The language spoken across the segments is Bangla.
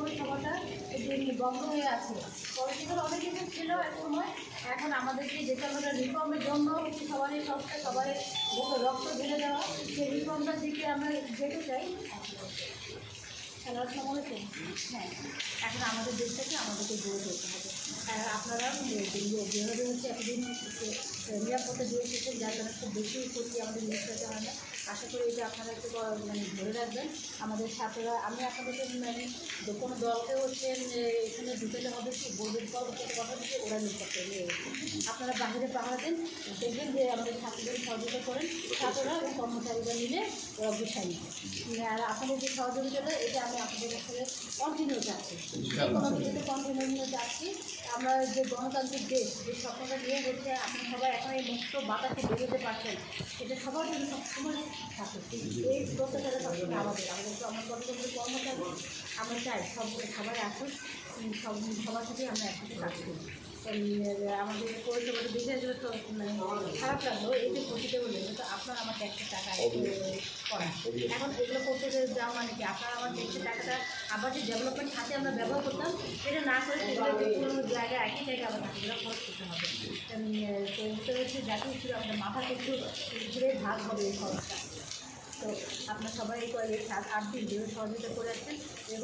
পৌরসভাটা এই যে বন্ধ হয়ে আছে। পৌরসভার অনেক কিছু ছিল এক সময়। এখন আমাদেরকে যেটা আমরা রিফর্মের জন্য হচ্ছে সবারই সবটা সবারই রক্ত ঢেলে দেওয়া, সেই রিফর্মটার দিকে আমরা যেতে চাই। খেলার সময় হয়েছে হ্যাঁ এখন আমাদের দেশটাকে আমাদেরকে গড়ে তুলতে হবে। আর আপনারা যেভাবে হচ্ছে এতদিন নিরাপত্তা দিয়ে এসেছেন যার জন্য খুব বেশি ক্ষতি আমাদের মিস করতে হয় না। আশা করি এটা আপনারা একটু মানে ধরে রাখবেন। আমাদের ছাত্ররা আমি আপনাদেরকে মানে যে কোনো দলকে হচ্ছে এ, এখানে ঢুকাতে হবে কি বলবেন পরবর্তী কথা দিচ্ছে ওরা নিরাপত্তা নিয়ে আপনারা বাহিরে পাহারা দেন দেখবেন যে আমাদের ছাত্রদের সহযোগিতা করেন। ছাত্ররা এবং কর্মচারীরা মিলে ওরা গুছাই নেয়। আর আপনাদের যে সহযোগিতাটা এটা আমি আপনাদের কাছে কন্টিনিউ চাচ্ছি যে কিছুতে কন্টিনিউ চাচ্ছি আমরা যে গণতান্ত্রিক দেশ যে স্বপ্নটা নিয়ে হচ্ছে আপনি সবাই এই মুক্ত বাতাসে বেরোতে পারছেন এটা সবার জন্য সবসময় থাকে। এই প্রত্যাশাটা সবসময় আমাদের। আমাদের তো আমার গণতন্ত্রের কর্মচারী আমরা চাই। সব সবাই আসুন সব সবার সাথে আমরা একসাথে কাজ করি। আমাদের পরিষেবাটা দেখে তো মানে খারাপ লাগল। এই যে করতে বললে তো আপনার আমার ট্যাক্সের টাকা করা। এখন এগুলো করতে যাওয়া মানে কি আপনার আমার ট্যাক্সের টাকাটা আবার যে ডেভেলপমেন্ট খাতে আমরা ব্যবহার করতাম এটা না করে পুরোনো জায়গায় একই জায়গায় আবার টাকাগুলো খরচ করতে হবে উম, তো এটা হচ্ছে জাতীয় ছিল আমাদের মাথাতে একটু ঘুরে ভাগ হবে এই খরচটা। তো আপনার সবাই এই কয়েক আট দিন সহযোগিতা করে আসছেন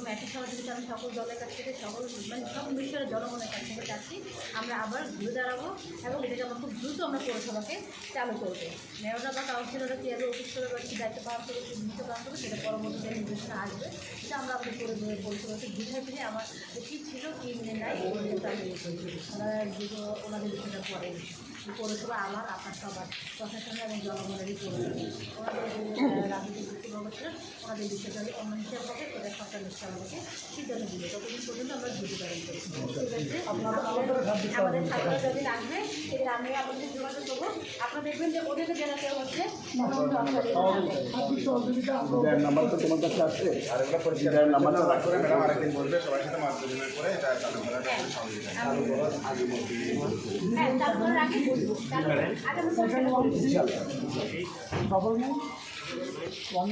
একই সহযোগিতা আমি সকল দলের কাছ থেকে, সকল মানে সব বিষয়ের জনগণের কাছ থেকে চাচ্ছি, আমরা আবার ঘুরে দাঁড়াবো এবং এটাকে আমরা খুব দ্রুত আমরা পৌরসভাকে চালু করব। মেয়ররা বা কাউন্সিলররা কীভাবে অফিস করে বা কী দায়িত্ব পালন করবে, কী ভূমিকা পালন করবে, সেটা পরবর্তীতে নির্দেশনা আসবে। সেটা আমরা আমাদের পরি- পরিষেবাকে বুঝাই ফিরে আমার কী ছিল কী নাই করি। ওনারা যেগুলো ওনাদের বিষয়টা পরে। পৌরসভা আমার আপনার সবার প্রশাসন এবং জনগণেরই পৌরসভা ব্যক্তিবর্গ ছিলেন ওনাদের বিষয়টা অন্য হিসাব হবে সেটা সরকার নিশ্চয় আমাদেরকে সিদ্ধান্ত দিবে। ততদিন পর্যন্ত আমরা ডিউটি পালন করি আমাদের আমাদের ছাত্ররা যেদিন আসবে সেদিন আমি আপনাদের যোগাযোগ করব। আপনারা দেখবেন যে ওদেরকে যারা হচ্ছে নাম্বার তো তোমার কাছে আছে। আর এগুলো পরিষ্কার বিদায়ের নাম্বারটা নাম্বার করে ম্যাডাম আরেকদিন বলবে সবার সাথে মাছ বিনিময় করে এটা চালু করার একটা হ্যাঁ। তারপরে আগে বলব তারপরে আগামী সপ্তাহে বলব। খবর ওয়ান